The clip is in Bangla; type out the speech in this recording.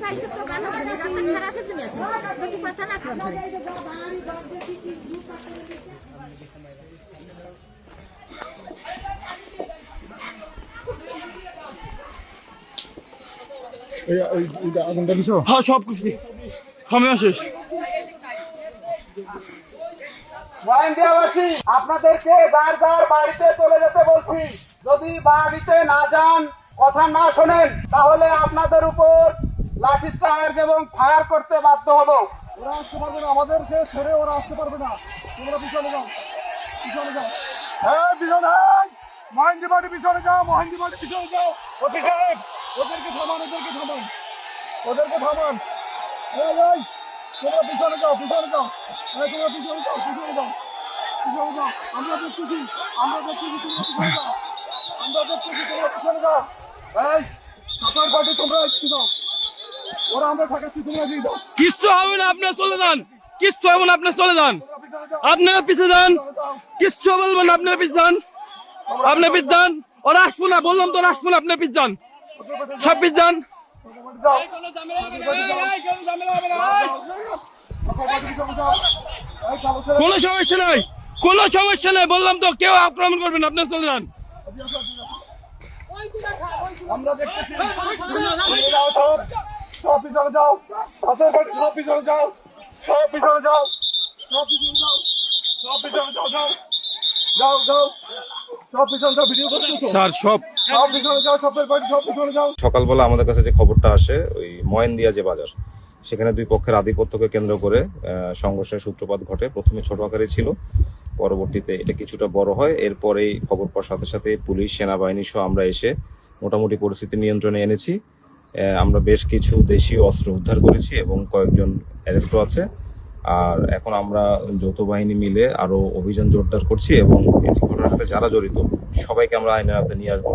খাইছে তো খারাপের জন্য আছে প্রতি কথা না করতে এই ওই ওইটা আগুনটা দিছো হ্যাঁ সব কিছু। খামে শেষ। মহেন্দিয়াবাসী আপনাদেরকে বারবার বাড়িতে চলে যেতে বলছি। যদি বাড়িতে না যান কথা না শোনেন তাহলে আপনাদের উপর লাঠি চার্জ এবং ফায়ার করতে বাধ্য হব। ওরা আসতে পারবে না আমাদেরকে ছেড়ে ওরা আসতে পারবে না। তোমরা পিছনে যাও পিছনে যাও। হ্যাঁ পিছনে মহেন্দ্র বাড়ি পিছনে যাও মহেন্দ্র বাড়ি পিছনে যাও। ওসি সাহেব ওদেরকে থামান ওদেরকে থামান ওদেরকে থামান। এই তোমরা পিছনে যাও পিছনে যাও। এই তোমরা পিছনে যাও পিছনে যাও পিছনে যাও। আমরা দেখতেছি আমরা দেখতেছি তোমরা পিছনে যাও। আমরা দেখতেছি তোমরা পিছনে যাও। এই সাঁতার পার্টি তোমরা একটু যাও। ওরা আমরা থাকাচ্ছি তোমরা দিয়ে দাও কিচ্ছু হবে না আপনার চলে যান। কিচ্ছু হবে না আপনার চলে যান। আপনার পিছে যান। কিচ্ছু বলবেন আপনার পিছ যান। আপনার পিছ যান। ওরা আসব না বললাম তো আসব না আপনার পিছ যান। সব যাও কোনো সমস্যা নাই কোনো সমস্যা নাই বললাম তো কেউ আক্রমণ করবেন না, আপনার চলে যান। যাও যাও যাও যাও সব পিছনে যাও ভিডিও করতেছো স্যার সব সব পিছনে যাও সবের বাড়ি সব পিছনে যাও। সকালবেলা আমাদের কাছে যে খবরটা আসে ওই ময়েনদিয়া যে বাজার সেখানে দুই পক্ষের আধিপত্যকে কেন্দ্র করে সংঘর্ষের সূত্রপাত ঘটে। প্রথমে ছোট আকারে ছিল পরবর্তীতে এটা কিছুটা বড় হয়। এরপরেই খবর পাওয়ার সাথে সাথে পুলিশ সেনাবাহিনী সহ আমরা এসে মোটামুটি পরিস্থিতি নিয়ন্ত্রণে এনেছি। আমরা বেশ কিছু দেশীয় অস্ত্র উদ্ধার করেছি এবং কয়েকজন অ্যারেস্টও আছে। আর এখন আমরা যৌথ বাহিনী মিলে আরও অভিযান জোরদার করছি এবং এই ঘটনার সাথে যারা জড়িত, সবাইকে আমরা আইনের আওতায় নিয়ে আসব।